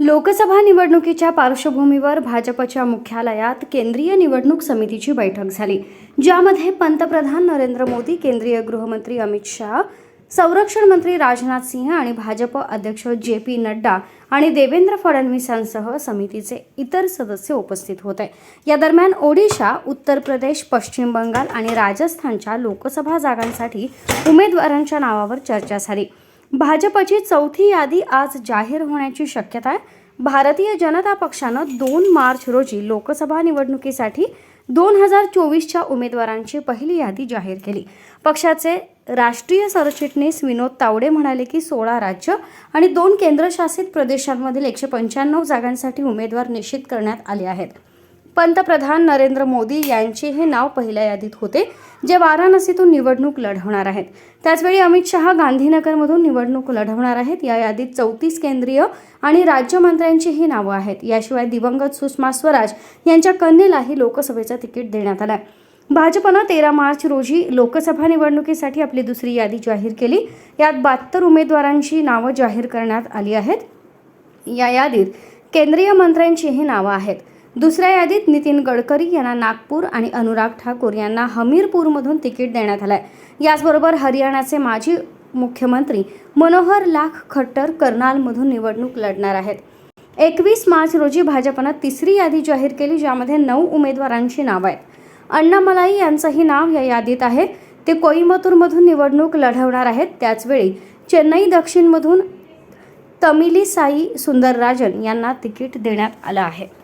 लोकसभा निवडणुकीच्या पार्श्वभूमीवर भाजपच्या मुख्यालयात केंद्रीय निवडणूक समितीची बैठक झाली ज्यामध्ये पंतप्रधान नरेंद्र मोदी केंद्रीय गृहमंत्री अमित शहा संरक्षण मंत्री राजनाथ सिंह आणि भाजप अध्यक्ष जे पी नड्डा आणि देवेंद्र फडणवीसांसह समितीचे इतर सदस्य उपस्थित होते. या दरम्यान ओडिशा उत्तर प्रदेश पश्चिम बंगाल आणि राजस्थानच्या लोकसभा जागांसाठी उमेदवारांच्या नावावर चर्चा झाली. भाजपची चौथी यादी आज जाहीर होण्याची शक्यता आहे. भारतीय जनता पक्षानं दोन मार्च रोजी लोकसभा निवडणुकीसाठी दोन हजार चोवीसच्या उमेदवारांची पहिली यादी जाहीर केली. पक्षाचे राष्ट्रीय सरचिटणीस विनोद तावडे म्हणाले की सोळा राज्य आणि दोन केंद्रशासित प्रदेशांमधील एकशे पंच्याण्णव जागांसाठी उमेदवार निश्चित करण्यात आले आहेत. पंतप्रधान नरेंद्र मोदी यांचे हे नाव पहिल्या यादीत होते जे वाराणसीतून निवडणूक लढवणार आहेत. त्याचवेळी अमित शहा गांधीनगरमधून निवडणूक लढवणार आहेत. या यादीत चौतीस केंद्रीय आणि राज्यमंत्र्यांचीही नावं आहेत. याशिवाय दिवंगत सुषमा स्वराज यांच्या कन्येलाही लोकसभेचं तिकीट देण्यात आलं आहे भाजपनं तेरा मार्च रोजी लोकसभा निवडणुकीसाठी आपली दुसरी यादी जाहीर केली. यात बहात्तर उमेदवारांची नावं जाहीर करण्यात आली आहेत. या यादीत केंद्रीय मंत्र्यांचीही नावं आहेत. दुसऱ्या यादीत नितीन गडकरी यांना नागपूर आणि अनुराग ठाकूर यांना हमीरपूरमधून तिकीट देण्यात आलंय. याचबरोबर हरियाणाचे माजी मुख्यमंत्री मनोहर लाख खट्टर कर्नालमधून निवडणूक लढणार आहेत. एकवीस मार्च रोजी भाजपनं तिसरी यादी जाहीर केली ज्यामध्ये नऊ उमेदवारांची नावं आहेत. अण्णामलाई यांचंही नाव या यादीत आहे. ते कोईमतूरमधून निवडणूक लढवणार आहेत. त्याचवेळी चेन्नई दक्षिणमधून तमिलीसाई सुंदरराजन यांना तिकीट देण्यात आलं आहे.